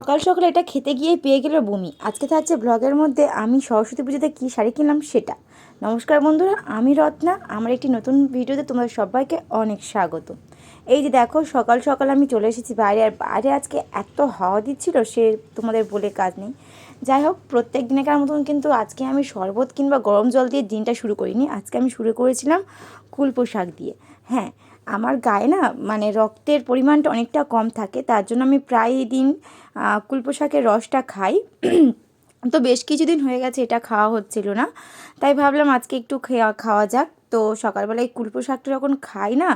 সকাল সকালে এটা খেতে গিয়েই পেয়ে গেল বমি। আজকে থাকছে ব্লগের মধ্যে আমি সরস্বতী পুজোতে কী শাড়ি কিনলাম সেটা। নমস্কার বন্ধুরা, আমি রত্না। আমার একটি নতুন ভিডিওতে তোমাদের সবাইকে অনেক স্বাগত। এই যে দেখো, সকাল সকাল আমি চলে এসেছি বাইরে, আর বাইরে আজকে এত হাওয়া দিচ্ছিল সে তোমাদের বলে কাজ নেই। যাই হোক, প্রত্যেক দিনেকার মতন কিন্তু আজকে আমি শরবত কিংবা গরম জল দিয়ে দিনটা শুরু করিনি। আজকে আমি শুরু করেছিলাম কুলপো শাক দিয়ে। হ্যাঁ আমার গায়ে না মানে রক্তের পরিমাণটা অনেকটা কম থাকে, তার জন্য আমি প্রায় দিন কুলপো শাকের রসটা খাই। তো বেশ কিছুদিন হয়ে গেছে এটা খাওয়া হচ্ছিল না, তাই ভাবলাম আজকে একটু খেয়া, খাওয়া যাক। তো সকালবেলায় কুলপো শাকটা যখন খাই না,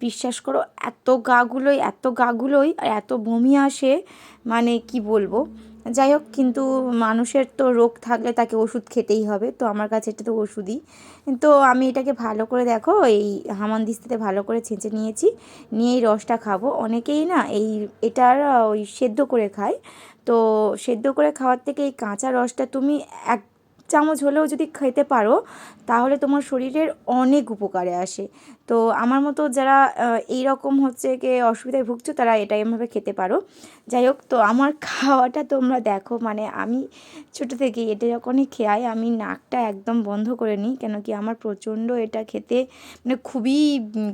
বিশ্বাস করো এত গাগুলোই এত গাগুলোই আর এত বমি আসে মানে কি বলব? যাই হোক, কিন্তু মানুষের তো রোগ থাকলে তাকে ওষুধ খেতেই হবে, তো আমার কাছে এটা তো ওষুধই। তো আমি এটাকে ভালো করে দেখো, এই হামান হামানদিস্তাতে ভালো করে ছেঁচে নিয়েছি, নিয়ে এই রসটা খাব। অনেকেই না এই, এটার, ওই সেদ্ধ করে খায়। তো সেদ্ধ করে খাওয়ার থেকে এই কাঁচা রসটা তুমি এক চামচ হলেও যদি খেতে পারো, তাহলে তোমার শরীরের অনেক উপকারে আসে। তো আমার মতো যারা এই রকম হচ্ছে কি অসুবিধায় ভুগছো, তারা এটা এমভাবে খেতে পারো। যাই হোক, তো আমার খাওয়াটা তোমরা দেখো মানে আমি ছোটো থেকেই এটা যখনই খেয়াই, আমি নাকটা একদম বন্ধ করে নিই, কেন কি আমার প্রচণ্ড এটা খেতে মানে খুবই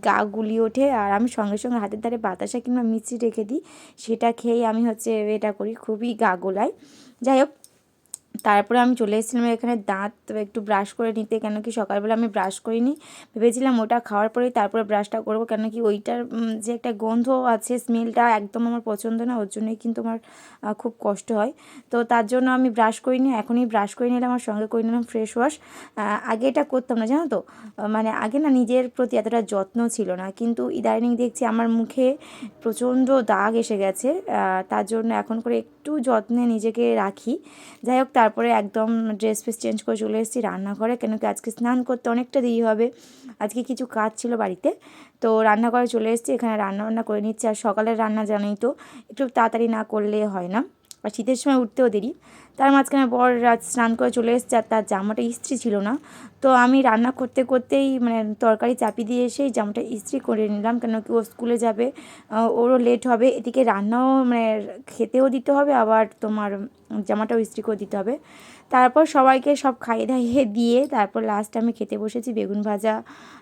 গা গুলি ওঠে, আর আমি সঙ্গে সঙ্গে হাতের ধারে বাতাসা কিংবা মিষ্টি রেখে দিই, সেটা খেয়েই আমি হচ্ছে এটা করি, খুবই গা গোলায়। যাই হোক তারপরে আমি চলে এসেছিলাম এখানে দাঁত একটু ব্রাশ করে নিতে কেন কি সকালবেলা আমি ব্রাশ করিনি। ভেবেছিলাম ওটা খাওয়ার পরেই তারপরে ব্রাশটা করব কেন কি ওইটার যে একটা গন্ধ আছে স্মেলটা একদম আমার পছন্দ না, ওর জন্যই কিন্তু আমার খুব কষ্ট হয়। তো তার জন্য আমি ব্রাশ করিনি, এখনই ব্রাশ করে নিলাম আমার সঙ্গে করে নিলাম ফ্রেশ ওয়াশ আগে এটা করতাম না, জানো তো? মানে আগে না নিজের প্রতি এতটা যত্ন ছিল না, কিন্তু ইদানিং দেখছি আমার মুখে প্রচণ্ড দাগ এসে গেছে। তার জন্য এখন করে একটু যত্নে নিজেকে রাখি। যাই হোক তারপরে একদম ড্রেস ফেস চেঞ্জ করে চলে এসেছি রান্নাঘরে কেন কি আজকে স্নান করতে অনেকটা দেরি হবে। আজকে কিছু কাজ ছিল বাড়িতে, তো রান্নাঘরে চলে এসেছি, এখানে রান্না বান্না করে নিচ্ছি। আর সকালের রান্না জানাই তো, একটু তাড়াতাড়ি না করলে হয় না। আর শীতের সময় উঠতেও দেরি। তার মাঝখানে বর রাত স্নান করে চলে এসছে আর তার জামাটা ইস্ত্রি ছিল না। তো আমি রান্না করতে করতেই মানে তরকারি চাপি দিয়ে এসেই জামাটা ইস্ত্রি করে নিলাম কেন কি ও স্কুলে যাবে ওরও লেট হবে। এদিকে রান্নাও মানে খেতেও দিতে হবে, আবার তোমার জামাটাও ইস্ত্রি করে দিতে হবে। তারপর সবাইকে সব খাইয়ে দাইয়ে দিয়ে তারপর লাস্টে আমি খেতে বসেছি বেগুন ভাজা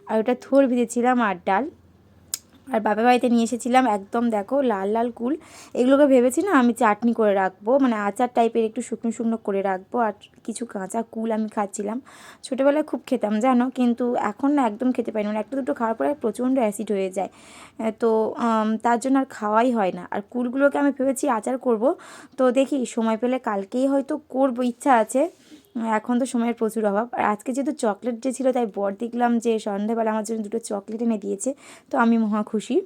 আর ওটা থোর ভিজেছিলাম আর ডাল। আর বাবা বাড়িতে নিয়ে এসেছিলাম একদম দেখো লাল লাল কুল। এগুলোকে ভেবেছি না আমি চাটনি করে রাখব মানে আচার টাইপের একটু শুকনো শুকনো করে রাখব আর কিছু কাঁচা কুল আমি খাচ্ছিলাম। ছোটোবেলায় খুব খেতাম, জানো? কিন্তু এখন না একদম খেতে পারি মানে একটা দুটো খাওয়ার পরে প্রচণ্ড অ্যাসিড হয়ে যায়। তো তার জন্য আর খাওয়াই হয় না। আর কুলগুলোকে আমি ভেবেছি আচার করব। তো দেখি, সময় পেলে কালকেই হয়তো করব, ইচ্ছা আছে। এখন তো সময়ের প্রচুর অভাব। আর আজকে যেহেতু চকলেট যে ছিল, তাই বর দেখলাম যে সন্ধ্যাবেলা আমার জন্য দুটো চকলেট এনে দিয়েছে, তো আমি মহা খুশি।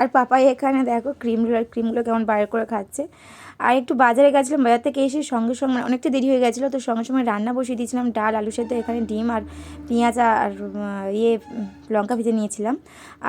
আর পাপাই এখানে দেখো ক্রিমগুলো ক্রিমগুলো কেমন বাইর করে খাচ্ছে। আর একটু বাজারে গেছিলাম, বাজার থেকে এসে সঙ্গে সঙ্গে অনেকটা দেরি হয়ে গেছিল, তো সঙ্গে সঙ্গে রান্না বসিয়ে দিয়েছিলাম, ডাল, আলু সেদ্ধ, এখানে ডিম আর পেঁয়াজ আর ইয়ে লঙ্কা ভেজে নিয়েছিলাম।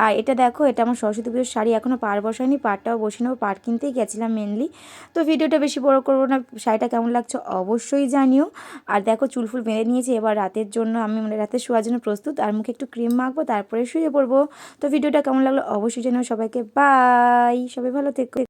আর এটা দেখো, এটা আমার সরস্বতী পুজোর শাড়ি এখনও পার বসায়নি পারটাও বসে নেব পার কিনতেই গেছিলাম মেনলি তো ভিডিওটা বেশি বড় করব না, শাড়িটা কেমন লাগছে অবশ্যই জানিও। আর দেখো চুলফুল বেঁধে নিয়েছি, এবার রাতের জন্য আমি মানে রাতে শোয়ার জন্য প্রস্তুত, আর মুখে একটু ক্রিম মাখবো, তারপরে শুয়ে পড়ব। তো ভিডিওটা কেমন লাগল অবশ্যই জানিও, সবাইকে বাই সবাই ভালো থেকো।